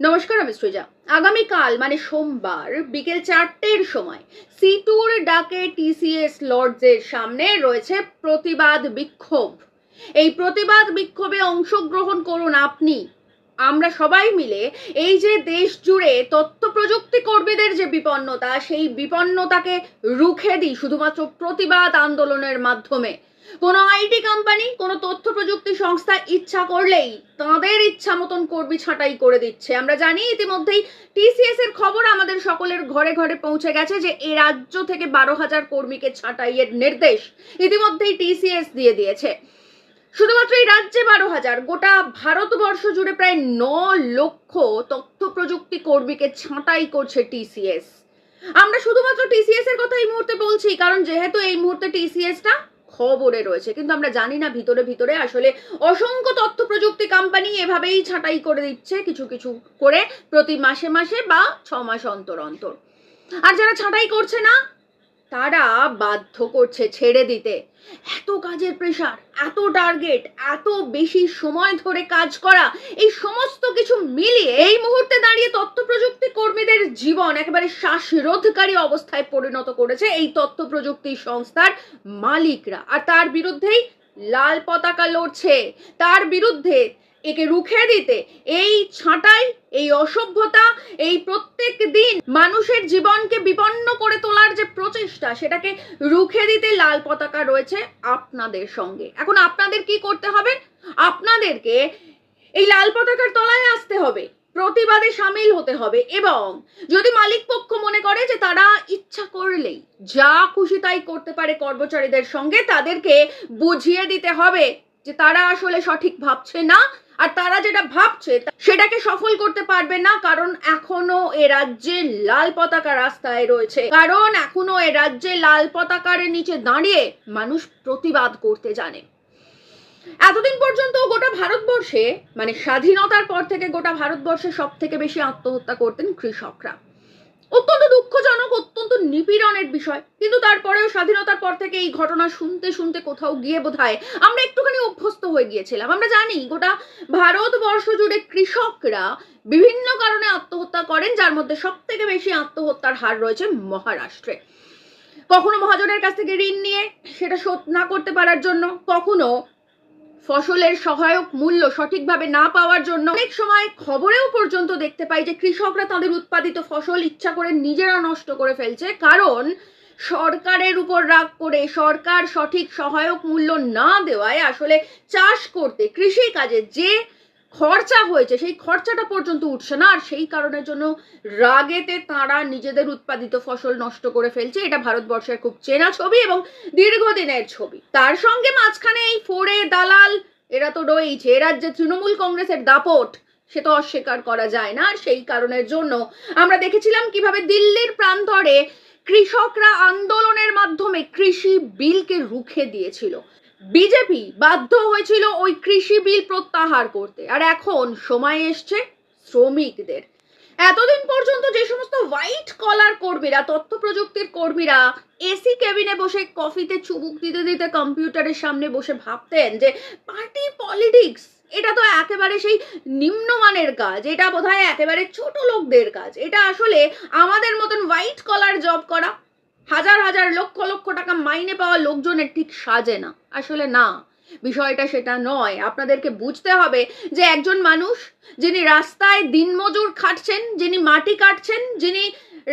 নমস্কার, আমি সৃজা। আগামীকাল মানে সোমবার, বিকেল চারটের সময়, সিটুর ডাকে টিসিএস লর্ডসের সামনে রয়েছে প্রতিবাদ বিক্ষোভ। এই প্রতিবাদ বিক্ষোভে অংশগ্রহণ করুন আপনি। আমরা সবাই মিলে এই যে দেশ জুড়ে তথ্য প্রযুক্তি কর্মীদের যে বিপন্নতা, সেই বিপন্নতাকে রুখে দিই শুধুমাত্র প্রতিবাদ আন্দোলনের মাধ্যমে। কোনো আইটি কোম্পানি কোনো তথ্য প্রযুক্তি সংস্থা ইচ্ছা করলেই তাদের ইচ্ছা মতন কর্মী ছাঁটাই করে দিচ্ছে। আমরা জানি ইতিমধ্যেই টিসিএস এর খবর আমাদের সকলের ঘরে ঘরে পৌঁছে গেছে যে এই রাজ্য থেকে বারো হাজার কর্মীকে ছাঁটাইয়ের নির্দেশ ইতিমধ্যেই টিসিএস দিয়ে দিয়েছে। শুধুমাত্র এই রাজ্যে বারো হাজার, গোটা ভারতবর্ষ জুড়ে প্রায় ন লক্ষ তথ্য প্রযুক্তি কর্মীকে ছাঁটাই করছে টিসিএস আমরা শুধুমাত্র টিসিএস এর কথা এই মুহূর্তে বলছি, কারণ যেহেতু এই মুহূর্তে টিসিএসটা খবরে রয়েছে। কিন্তু আমরা জানি না ভিতরে ভিতরে আসলে অসংখ্য তথ্য প্রযুক্তি কোম্পানি এভাবেই ছাঁটাই করে দিচ্ছে কিছু কিছু করে প্রতি মাসে মাসে বা ছ মাস অন্তর অন্তর। আর যারা ছাঁটাই করছে না তারা বাধ্য করছে ছেড়ে দিতে। এত কাজের প্রেশার এত টার্গেট এত বেশি সময় ধরে কাজ করা, এই সমস্ত কিছু মিলিয়ে এই মুহূর্তে দাঁড়িয়ে তথ্য প্রযুক্তি কর্মীদের জীবন একেবারে শ্বাসরোধকারী অবস্থায় পরিণত করেছে এই তথ্য প্রযুক্তি সংস্থার মালিকরা। আর তার বিরুদ্ধেই লাল পতাকা লড়ছে। তার বিরুদ্ধে একে রুখে দিতে। এই ছাঁটাই, এই অসভ্যতা, এই প্রত্যেক দিন মানুষের জীবনকে বিপন্ন করে তোলার যে প্রচেষ্টা, সেটাকে রুখে দিতে লাল পতাকা রয়েছে আপনাদের সঙ্গে। এখন আপনাদের কি করতে হবে? আপনাদেরকে এই লাল পতাকার তলায় আসতে হবে। প্রতিবাদে সামিল হতে হবে এবং যদি মালিক পক্ষ মনে করে যে তারা ইচ্ছা করলেই, যা খুশি তাই করতে পারে কর্মচারীদের সঙ্গে, তাদেরকে বুঝিয়ে দিতে হবে যে তারা আসলে সঠিক ভাবছে না, আর তারা যেটা ভাবছে সেটাকে সফল করতে পারবে না, কারণ এখনও এ রাজ্যে লাল পতাকা রাস্তায় রয়েছে। কারণ এখনও এ রাজ্যে লাল পতাকার নিচে দাঁড়িয়ে মানুষ প্রতিবাদ করতে জানে। এতদিন পর্যন্ত গোটা ভারতবর্ষে মানে স্বাধীনতার পর থেকে গোটা ভারতবর্ষে সব থেকে বেশি আত্মহত্যা করতেন কৃষকরা। অত্যন্ত দুঃখজনক, অত্যন্ত নিপীড়নের বিষয়। কিন্তু তারপরেও স্বাধীনতার পর থেকে এই ঘটনা শুনতে শুনতে কোথাও গিয়ে বোধহয় আমরা একটুখানি অভ্যস্ত হয়ে গিয়েছিলাম। আমরা জানি গোটা ভারতবর্ষ জুড়ে কৃষকরা বিভিন্ন কারণে আত্মহত্যা করেন, যার মধ্যে সব থেকে বেশি আত্মহত্যার হার রয়েছে মহারাষ্ট্রে। কখনো মহাজনের কাছ থেকে ঋণ নিয়ে সেটা শোধ না করতে পারার জন্য, কখনো ফসলের সহায়ক মূল্য সঠিকভাবে না পাওয়ার জন্য অনেক সময় খবরেও পর্যন্ত দেখতে পাই যে কৃষকরা তাদের উৎপাদিত ফসল ইচ্ছা করে নিজেরা নষ্ট করে ফেলছে। কারণ সরকারের উপর রাগ করে সরকার সঠিক সহায়ক মূল্য না দেওয়ায় আসলে চাষ করতে কৃষি কাজে যে খরচা হয়েছে, সেই খরচাটা পর্যন্ত উঠছে না। আর সেই কারণের জন্য রাগেতে তারা নিজেদের উৎপাদিত ফসল নষ্ট করে ফেলছে। এটা ভারতবর্ষের খুব চেনা ছবি এবং দীর্ঘদিনের ছবি। তার সঙ্গে মাঝখানে এই ফোরে দালাল, এরা তো রয়েছে এ রাজ্যে তৃণমূল কংগ্রেসের দাপট, সে তো অস্বীকার করা যায় না। আর সেই কারণের জন্য আমরা দেখেছিলাম কীভাবে দিল্লির প্রান্তরে কৃষকরা আন্দোলনের মাধ্যমে কৃষি বিলকে রুখে দিয়েছিল। বিজেপি বাধ্য হয়েছিল ওই কৃষি বিল প্রত্যাহার করতে। আর এখন সময় এসছে শ্রমিকদের। এতদিন পর্যন্ত যে সমস্ত হোয়াইট কলার কর্মীরা, তথ্য প্রযুক্তির কর্মীরা এসি কেবিনে বসে কফিতে চুবুক দিতে দিতে কম্পিউটারের সামনে বসে ভাবতেন যে পার্টি পলিটিক্স এটা তো একেবারে সেই নিম্নমানের কাজ, এটা বোধহয় একেবারে ছোট লোকদের কাজ। এটা আসলে আমাদের মতন হোয়াইট কলার জব করা হাজার হাজার লক্ষ লক্ষ টাকা মাইনে পাওয়া লোকজনের ঠিক সাজে না। আসলে না, বিষয়টা সেটা নয়। আপনাদেরকে বুঝতে হবে যে একজন মানুষ যিনি রাস্তায় দিনমজুর খাটছেন, যিনি মাটি কাটছেন, যিনি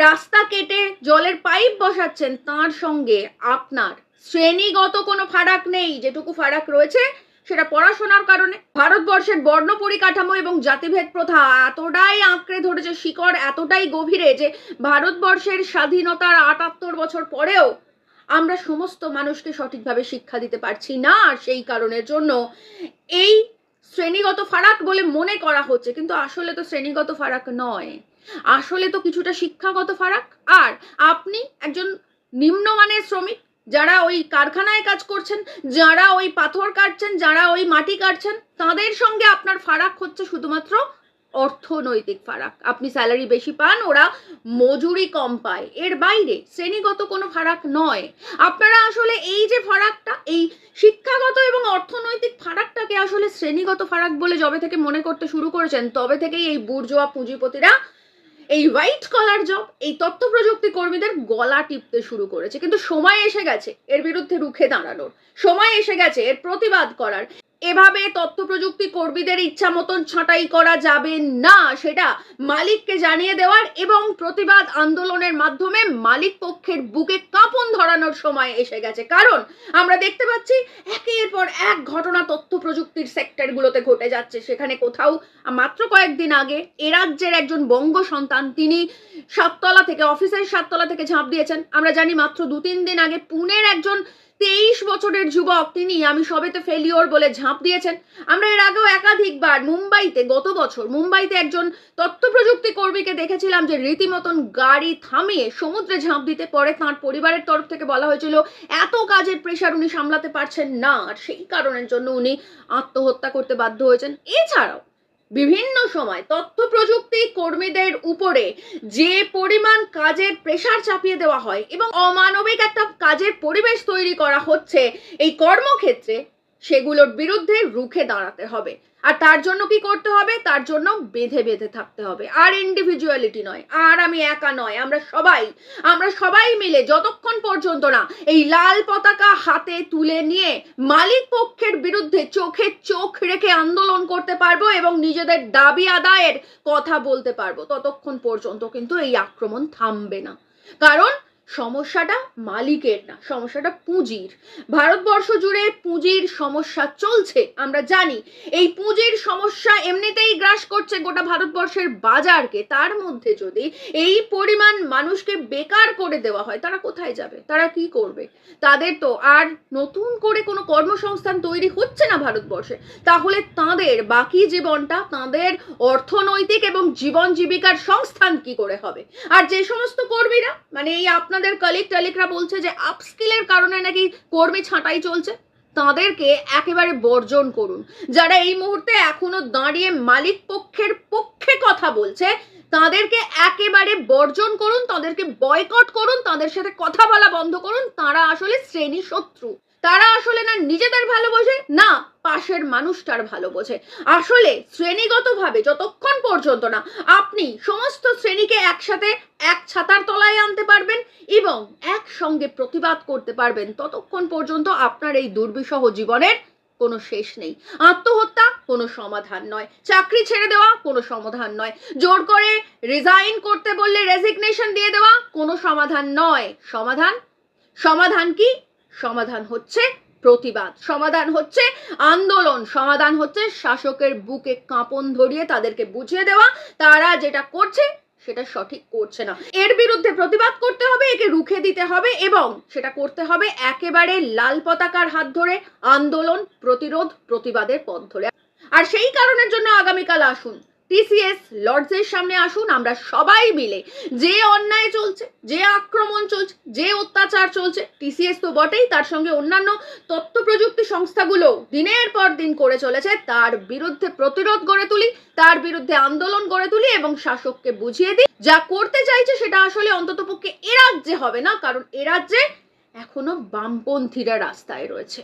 রাস্তা কেটে জলের পাইপ বসাচ্ছেন, তার সঙ্গে আপনার শ্রেণীগত কোনো ফারাক নেই, যেটুকু ফারাক রয়েছে সেটা পড়াশোনার কারণে। ভারতবর্ষের বর্ণ পরিকাঠামো এবং জাতিভেদ প্রথা এতটাই আঁকড়ে ধরেছে, শিকড় এতটাই গভীরে যে ভারতবর্ষের স্বাধীনতার আটাত্তর বছর পরেও আমরা সমস্ত মানুষকে সঠিকভাবে শিক্ষা দিতে পারছি না সেই কারণের জন্য এই শ্রেণীগত ফারাক বলে মনে করা হচ্ছে। কিন্তু আসলে তো শ্রেণীগত ফারাক নয়। আসলে তো কিছুটা শিক্ষাগত ফারাক। আর আপনি একজন নিম্নমানের শ্রমিক যারা ওই কারখানায় কাজ করছেন, যারা ওই পাথর কাটছেন, যারা ওই মাটি কাটছেন, তাদের সঙ্গে আপনার ফারাক হচ্ছে শুধুমাত্র অর্থনৈতিক ফারাক। আপনি স্যালারি বেশি পান, ওরা মজুরি কম পায়। এর বাইরে শ্রেণীগত কোনো ফারাক নয়। আপনারা আসলে এই যে ফারাকটা, এই শিক্ষাগত এবং অর্থনৈতিক ফারাকটাকে আসলে শ্রেণীগত ফারাক বলে যবে থেকে মনে করতে শুরু করেছেন, তবে থেকেই এই বুর্জোয়া পুঁজিপতিরা এই হোয়াইট কলার জব এই তথ্য প্রযুক্তি কর্মীদের গলা টিপতে শুরু করেছে। কিন্তু সময় এসে গেছে, এর বিরুদ্ধে রুখে দাঁড়ানোর। সময় এসে গেছে, এর প্রতিবাদ করার। এভাবে তথ্য প্রযুক্তি কর্মীদের ইচ্ছা মতন ছাঁটাই করা যাবে না, সেটা মালিককে জানিয়ে দেওয়ার এবং প্রতিবাদ আন্দোলনের মাধ্যমে মালিক পক্ষের বুকে কাঁপন ধরানোর সময় এসে গেছে। কারণ আমরা দেখতে পাচ্ছি একের পর এক ঘটনা তথ্য প্রযুক্তির সেক্টরগুলোতে ঘটে যাচ্ছে। সেখানে কোথাও মাত্র কয়েকদিন আগে এ রাজ্যের একজন বঙ্গ সন্তান, তিনি সাততলা থেকে, অফিসের সাততলা থেকে ঝাঁপ দিয়েছেন। আমরা জানি মাত্র দু তিন দিন আগে পুনের একজন তেইশ বছরের যুবক, তিনি আমি সবেতে ফেলিওর বলে ঝাঁপ দিয়েছেন। আমরা এর আগেও একাধিকবার মুম্বাইতে, গত বছর মুম্বাইতে একজন তথ্য প্রযুক্তি কর্মীকে দেখেছিলাম যে রীতিমতন গাড়ি থামিয়ে সমুদ্রে ঝাঁপ দিতে পরে তাঁর পরিবারের তরফ থেকে বলা হয়েছিল, এত কাজের প্রেশার উনি সামলাতে পারছেন না। আর সেই কারণের জন্য উনি আত্মহত্যা করতে বাধ্য হয়েছেন। এছাড়াও বিভিন্ন সময় তথ্য প্রযুক্তি কর্মীদের উপরে যে পরিমাণ কাজের প্রেশার চাপিয়ে দেওয়া হয় এবং অমানবিক একটা কাজের পরিবেশ তৈরি করা হচ্ছে এই কর্মক্ষেত্রে, সেগুলোর বিরুদ্ধে রুখে দাঁড়াতে হবে। আর তার জন্য কি করতে হবে? তার জন্য বেঁধে বেঁধে থাকতে হবে। আর ইন্ডিভিজুয়ালিটি নয়। আর আমি একা নয়। আমরা সবাই আমরা সবাই মিলে যতক্ষণ পর্যন্ত না এই লাল পতাকা হাতে তুলে নিয়ে মালিক পক্ষের বিরুদ্ধে চোখে চোখ রেখে আন্দোলন করতে পারব এবং নিজেদের দাবি আদায়ের কথা বলতে পারব, ততক্ষণ পর্যন্ত কিন্তু এই আক্রমণ থামবে না। কারণ সমস্যাটা মালিকের না, সমস্যাটা পুঁজির। ভারতবর্ষ জুড়ে পুঁজির সমস্যা চলছে, আমরা জানি। এই পুঁজির সমস্যা এমনিতেই গ্রাস করছে গোটা ভারতবর্ষের বাজারকে। তার মধ্যে যদি এই পরিমাণ মানুষকে বেকার করে দেওয়া হয়, তারা কোথায় যাবে? তারা কি করবে? তাদের তো আর নতুন করে কোনো কর্মসংস্থান তৈরি হচ্ছে না ভারতবর্ষে। তাহলে তাদের বাকি জীবনটা, তাদের অর্থনৈতিক এবং জীবন জীবিকার সংস্থান কি করে হবে? আর যে সমস্ত কর্মীরা মানে এই আপনাদের কলিগ টলিকরা বলছে যে আপস্কিলের কারণে নাকি কর্মী ছাঁটাই চলছে? তাদেরকে একেবারে বর্জন করুন। যারা এই মুহূর্তে এখনও দাঁড়িয়ে মালিক পক্ষের পক্ষে কথা বলছে, তাদেরকে একেবারে বর্জন করুন, তাদেরকে বয়কট করুন, তাদের সাথে কথা বলা বন্ধ করুন, তারা আসলে শ্রেণি শত্রু তারা আসলে না নিজেদের ভালো বোঝে না পাশের মানুষটার ভালো বোঝে আসলে শ্রেণীগতভাবে যতক্ষণ পর্যন্ত না আপনি সমস্ত শ্রেণীকে একসাথে এক ছাতার তলায় আনতে পারবেন এবং একসঙ্গে প্রতিবাদ করতে পারবেন, ততক্ষণ পর্যন্ত আপনার এই দুর্বিষহ জীবনের কোনো শেষ নেই। আত্মহত্যা কোনো সমাধান নয়। চাকরি ছেড়ে দেওয়া কোনো সমাধান নয়। জোর করে রিজাইন করতে বললে রেজিগনেশন দিয়ে দেওয়া কোনো সমাধান নয়। সমাধান? সমাধান কি? সমাধান হচ্ছে প্রতিবাদ, সমাধান হচ্ছে আন্দোলন, সমাধান হচ্ছে শাসকের বুকে কাঁপন ধরিয়ে তাদেরকে বুঝিয়ে দেওয়া। তারা যেটা করছে সেটা সঠিক করছে না। এর বিরুদ্ধে প্রতিবাদ করতে হবে, একে রুখে দিতে হবে এবং সেটা করতে হবে একেবারে লাল পতাকার হাত ধরে আন্দোলন, প্রতিরোধ, প্রতিবাদের পথ ধরে। আর সেই কারণের জন্য আগামীকাল আসুন। টিসিএস লর্ডসের সামনে আসুন, আমরা সবাই মিলে যে অন্যায় চলছে, যে আক্রমণ চলছে, যে অত্যাচার চলছে টিসিএস তো বটেই, তার সঙ্গে অন্যান্য তথ্য প্রযুক্তি সংস্থাগুলো দিনের পর দিন করে চলেছে, তার বিরুদ্ধে প্রতিরোধ গড়ে তুলি, তার বিরুদ্ধে আন্দোলন গড়ে তুলি এবং শাসককে বুঝিয়ে দিই। যা করতে চাইছে সেটা আসলে অন্ততপক্ষে এ রাজ্যে হবে না, কারণ এ রাজ্যে এখনও বামপন্থীরা রাস্তায় রয়েছে।